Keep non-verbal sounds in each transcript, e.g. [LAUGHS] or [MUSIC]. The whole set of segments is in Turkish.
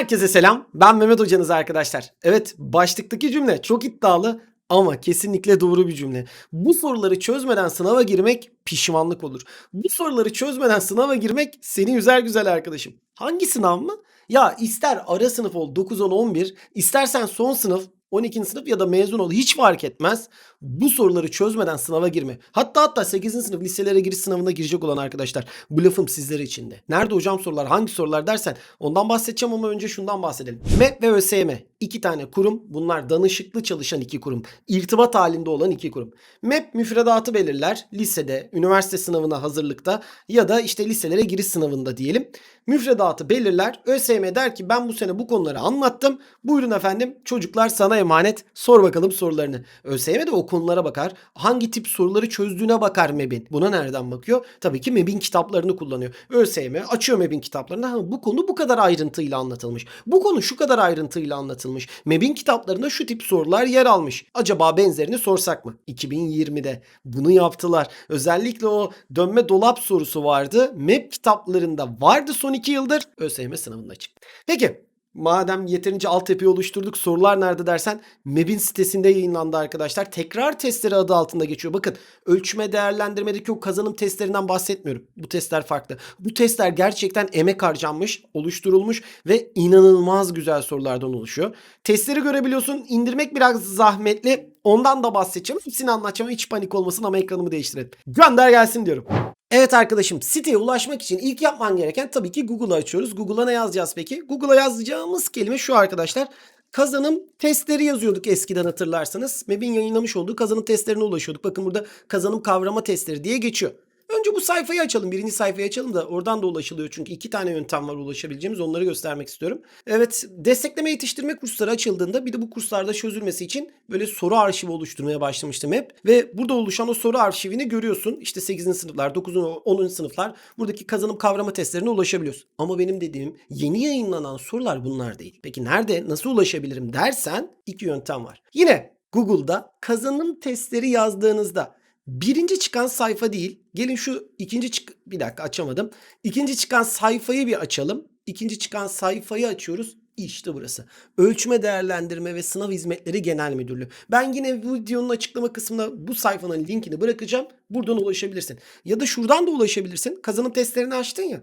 Herkese selam. Ben Mehmet hocanız arkadaşlar. Evet, başlıktaki cümle çok iddialı ama kesinlikle doğru bir cümle. Bu soruları çözmeden sınava girmek pişmanlık olur. Bu soruları çözmeden sınava girmek seni üzer güzel arkadaşım. Hangi sınav mı? Ya ister ara sınıf ol 9 10 11, istersen son sınıf 12. sınıf ya da mezun ol hiç fark etmez. Bu soruları çözmeden sınava girme. Hatta hatta 8. sınıf liselere giriş sınavına girecek olan arkadaşlar bu lafım sizlere için de. Nerede hocam sorular hangi sorular dersen ondan bahsedeceğim ama önce şundan bahsedelim. MEP ve ÖSYM iki tane kurum bunlar danışıklı çalışan iki kurum. İrtibat halinde olan iki kurum. MEP müfredatı belirler lisede, üniversite sınavına hazırlıkta ya da işte liselere giriş sınavında diyelim. Müfredatı belirler. ÖSYM der ki ben bu sene bu konuları anlattım. Buyurun efendim çocuklar sana emanet. Sor bakalım sorularını. ÖSYM de o konulara bakar. Hangi tip soruları çözdüğüne bakar MEB'in. Buna nereden bakıyor? Tabii ki MEB'in kitaplarını kullanıyor. ÖSYM açıyor MEB'in kitaplarını. Ha, bu konu bu kadar ayrıntıyla anlatılmış. Bu konu şu kadar ayrıntıyla anlatılmış. MEB'in kitaplarında şu tip sorular yer almış. Acaba benzerini sorsak mı? 2020'de bunu yaptılar. Özellikle o dönme dolap sorusu vardı. MEB kitaplarında vardı son 2 yıldır. ÖSYM sınavında çıktı. Peki Madem yeterince altyapıyı oluşturduk sorular nerede dersen MEB'in sitesinde yayınlandı arkadaşlar. Tekrar testleri adı altında geçiyor. Bakın ölçme değerlendirmedeki o kazanım testlerinden bahsetmiyorum. Bu testler farklı. Bu testler gerçekten emek harcanmış, oluşturulmuş ve inanılmaz güzel sorulardan oluşuyor. Testleri görebiliyorsun. İndirmek biraz zahmetli. Ondan da bahsedeceğim. Hepsini anlatacağım. Hiç panik olmasın ama ekranımı değiştirelim. Gönder gelsin diyorum. Evet arkadaşım siteye ulaşmak için ilk yapman gereken tabii ki Google'ı açıyoruz. Google'a ne yazacağız peki? Google'a yazacağımız kelime şu arkadaşlar. Kazanım testleri yazıyorduk eskiden hatırlarsanız. MEB'in yayınlamış olduğu kazanım testlerine ulaşıyorduk. Bakın burada kazanım kavrama testleri diye geçiyor. Önce bu sayfayı açalım. Birinci sayfayı açalım da oradan da ulaşılıyor. Çünkü iki tane yöntem var ulaşabileceğimiz. Onları göstermek istiyorum. Evet destekleme yetiştirme kursları açıldığında bir de bu kurslarda çözülmesi için böyle soru arşivi oluşturmaya başlamıştım hep. Ve burada oluşan o soru arşivini görüyorsun. İşte 8. sınıflar, 9. 10. sınıflar buradaki kazanım kavrama testlerine ulaşabiliyorsun. Ama benim dediğim yeni yayınlanan sorular bunlar değil. Peki nerede nasıl ulaşabilirim dersen iki yöntem var. Yine Google'da kazanım testleri yazdığınızda birinci çıkan sayfa değil. Gelin şu ikinci çık bir dakika açamadım. İkinci çıkan sayfayı bir açalım. İkinci çıkan sayfayı açıyoruz. İşte burası. Ölçme Değerlendirme ve Sınav Hizmetleri Genel Müdürlüğü. Ben yine videonun açıklama kısmına bu sayfanın linkini bırakacağım. Buradan ulaşabilirsin. Ya da şuradan da ulaşabilirsin. Kazanım testlerini açtın ya.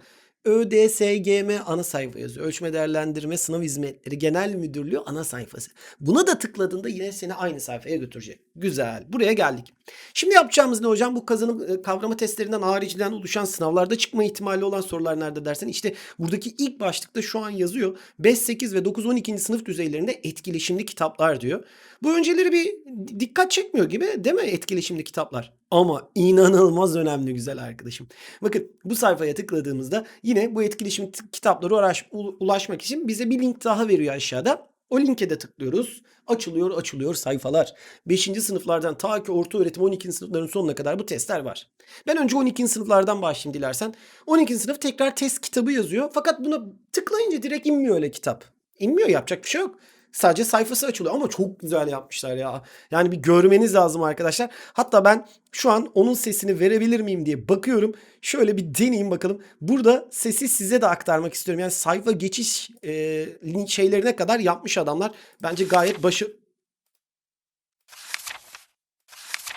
ÖDSGM ana sayfa yazıyor. Ölçme Değerlendirme Sınav Hizmetleri Genel Müdürlüğü ana sayfası. Buna da tıkladığında yine seni aynı sayfaya götürecek. Güzel. Buraya geldik. Şimdi yapacağımız ne hocam? Bu kazanım e, kavrama testlerinden hariciden oluşan sınavlarda çıkma ihtimali olan sorular nerede dersen işte buradaki ilk başlıkta şu an yazıyor. 5, 8 ve 9, 12. sınıf düzeylerinde etkileşimli kitaplar diyor. Bu önceleri bir dikkat çekmiyor gibi değil mi etkileşimli kitaplar? Ama inanılmaz önemli güzel arkadaşım. Bakın bu sayfaya tıkladığımızda yine bu etkileşim kitaplara uğraş, ulaşmak için bize bir link daha veriyor aşağıda. O linke de tıklıyoruz. Açılıyor açılıyor sayfalar. 5. sınıflardan ta ki orta öğretim 12. sınıfların sonuna kadar bu testler var. Ben önce 12. sınıflardan başlayayım dilersen. 12. sınıf tekrar test kitabı yazıyor. Fakat buna tıklayınca direkt inmiyor öyle kitap. İnmiyor yapacak bir şey yok. Sadece sayfası açılıyor ama çok güzel yapmışlar ya. Yani bir görmeniz lazım arkadaşlar. Hatta ben şu an onun sesini verebilir miyim diye bakıyorum. Şöyle bir deneyeyim bakalım. Burada sesi size de aktarmak istiyorum. Yani sayfa geçiş e, şeylerine kadar yapmış adamlar. Bence gayet başı...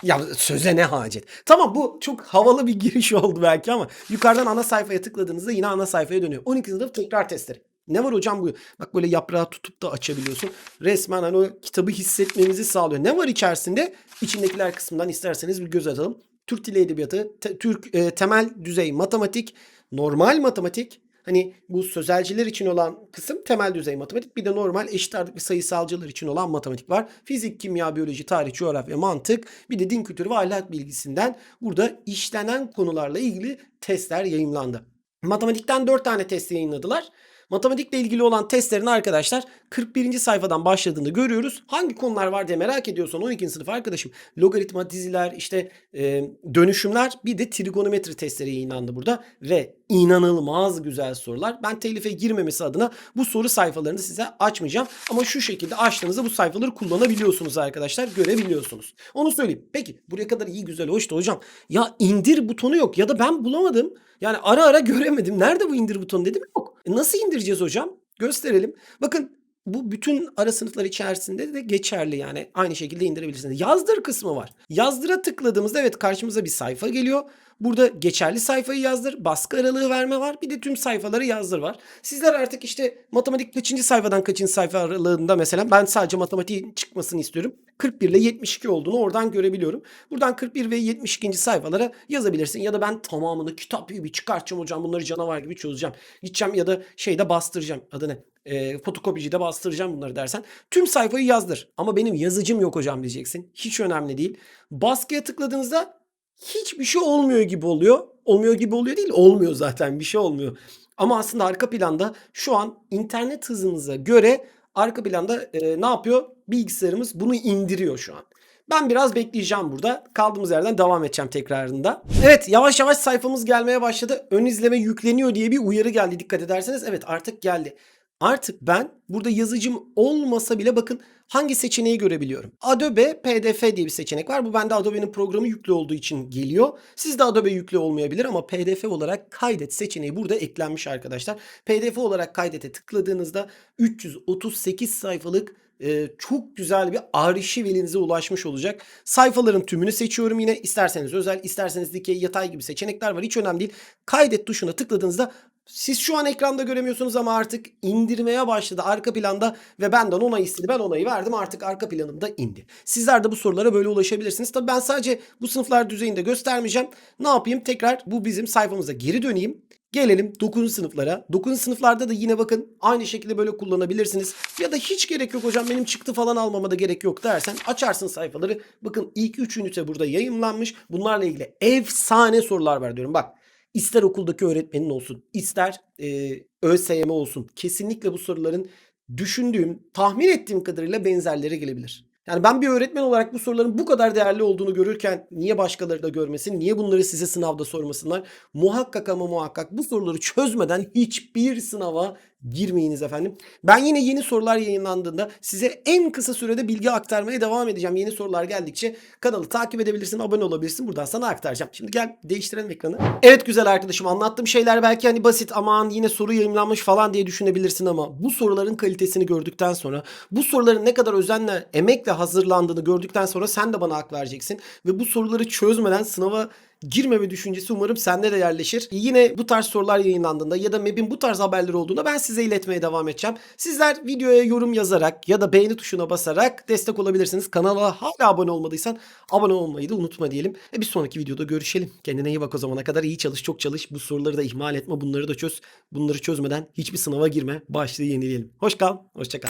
Ya söze ne hacet. Tamam bu çok havalı bir [LAUGHS] giriş oldu belki ama yukarıdan ana sayfaya tıkladığınızda yine ana sayfaya dönüyor. 12. sınıf tekrar testleri. Ne var hocam bu? Bak böyle yaprağı tutup da açabiliyorsun. Resmen hani o kitabı hissetmenizi sağlıyor. Ne var içerisinde? İçindekiler kısmından isterseniz bir göz atalım. Türk Dili Edebiyatı, te, Türk e, temel düzey matematik, normal matematik, hani bu sözelciler için olan kısım temel düzey matematik. Bir de normal eşit ağırlıklı sayısalcılar için olan matematik var. Fizik, kimya, biyoloji, tarih, coğrafya, mantık, bir de din kültürü ve ahlak bilgisinden burada işlenen konularla ilgili testler yayınlandı. Matematikten 4 tane test yayınladılar. Matematikle ilgili olan testlerin arkadaşlar 41. sayfadan başladığını görüyoruz. Hangi konular var diye merak ediyorsan 12. sınıf arkadaşım logaritma, diziler, işte e, dönüşümler bir de trigonometri testleri yayınlandı burada ve inanılmaz güzel sorular. Ben telife girmemesi adına bu soru sayfalarını size açmayacağım ama şu şekilde açtığınızda bu sayfaları kullanabiliyorsunuz arkadaşlar. Görebiliyorsunuz. Onu söyleyeyim. Peki buraya kadar iyi güzel hoştu hocam. Ya indir butonu yok ya da ben bulamadım. Yani ara ara göremedim. Nerede bu indir butonu dedim yok. Nasıl indireceğiz hocam? Gösterelim. Bakın bu bütün ara sınıflar içerisinde de geçerli yani. Aynı şekilde indirebilirsiniz. Yazdır kısmı var. Yazdıra tıkladığımızda evet karşımıza bir sayfa geliyor. Burada geçerli sayfayı yazdır, baskı aralığı verme var. Bir de tüm sayfaları yazdır var. Sizler artık işte matematik kaçıncı sayfadan kaçıncı sayfa aralığında mesela ben sadece matematiğin çıkmasını istiyorum. 41 ile 72 olduğunu oradan görebiliyorum. Buradan 41 ve 72. sayfalara yazabilirsin. Ya da ben tamamını kitap gibi çıkartacağım hocam bunları canavar gibi çözeceğim. Gideceğim ya da şeyde bastıracağım. Adı ne? E, fotokopicide bastıracağım bunları dersen. Tüm sayfayı yazdır. Ama benim yazıcım yok hocam diyeceksin. Hiç önemli değil. Baskıya tıkladığınızda hiçbir şey olmuyor gibi oluyor. Olmuyor gibi oluyor değil, olmuyor zaten bir şey olmuyor. Ama aslında arka planda şu an internet hızınıza göre arka planda e, ne yapıyor? Bilgisayarımız bunu indiriyor şu an. Ben biraz bekleyeceğim burada. Kaldığımız yerden devam edeceğim tekrarında. Evet yavaş yavaş sayfamız gelmeye başladı. Ön izleme yükleniyor diye bir uyarı geldi dikkat ederseniz. Evet artık geldi. Artık ben burada yazıcım olmasa bile bakın hangi seçeneği görebiliyorum. Adobe PDF diye bir seçenek var. Bu bende Adobe'nin programı yüklü olduğu için geliyor. Sizde Adobe yüklü olmayabilir ama PDF olarak kaydet seçeneği burada eklenmiş arkadaşlar. PDF olarak kaydete tıkladığınızda 338 sayfalık e, çok güzel bir arşiv elinize ulaşmış olacak. Sayfaların tümünü seçiyorum yine. İsterseniz özel, isterseniz dikey, yatay gibi seçenekler var. Hiç önemli değil. Kaydet tuşuna tıkladığınızda siz şu an ekranda göremiyorsunuz ama artık indirmeye başladı arka planda ve benden onay istedi. Ben onayı verdim artık arka planımda indi. Sizler de bu sorulara böyle ulaşabilirsiniz. Tabii ben sadece bu sınıflar düzeyinde göstermeyeceğim. Ne yapayım? Tekrar bu bizim sayfamıza geri döneyim. Gelelim 9. sınıflara. 9. sınıflarda da yine bakın aynı şekilde böyle kullanabilirsiniz. Ya da hiç gerek yok hocam benim çıktı falan almama da gerek yok dersen açarsın sayfaları. Bakın ilk 3 ünite burada yayınlanmış. Bunlarla ilgili efsane sorular var diyorum. Bak ister okuldaki öğretmenin olsun ister e, ÖSYM olsun. Kesinlikle bu soruların düşündüğüm, tahmin ettiğim kadarıyla benzerleri gelebilir. Yani ben bir öğretmen olarak bu soruların bu kadar değerli olduğunu görürken niye başkaları da görmesin? Niye bunları size sınavda sormasınlar? Muhakkak ama muhakkak bu soruları çözmeden hiçbir sınava girmeyiniz efendim. Ben yine yeni sorular yayınlandığında size en kısa sürede bilgi aktarmaya devam edeceğim. Yeni sorular geldikçe kanalı takip edebilirsin, abone olabilirsin. Buradan sana aktaracağım. Şimdi gel değiştirelim ekranı. Evet güzel arkadaşım anlattığım şeyler belki hani basit aman yine soru yayınlanmış falan diye düşünebilirsin ama bu soruların kalitesini gördükten sonra bu soruların ne kadar özenle, emekle hazırlandığını gördükten sonra sen de bana hak vereceksin. Ve bu soruları çözmeden sınava girmeme düşüncesi umarım sende de yerleşir. Yine bu tarz sorular yayınlandığında ya da MEB'in bu tarz haberleri olduğunda ben size iletmeye devam edeceğim. Sizler videoya yorum yazarak ya da beğeni tuşuna basarak destek olabilirsiniz. Kanala hala abone olmadıysan abone olmayı da unutma diyelim. E bir sonraki videoda görüşelim. Kendine iyi bak o zamana kadar. iyi çalış, çok çalış. Bu soruları da ihmal etme. Bunları da çöz. Bunları çözmeden hiçbir sınava girme. Başlığı yenileyelim. Hoş kal, hoşça kal.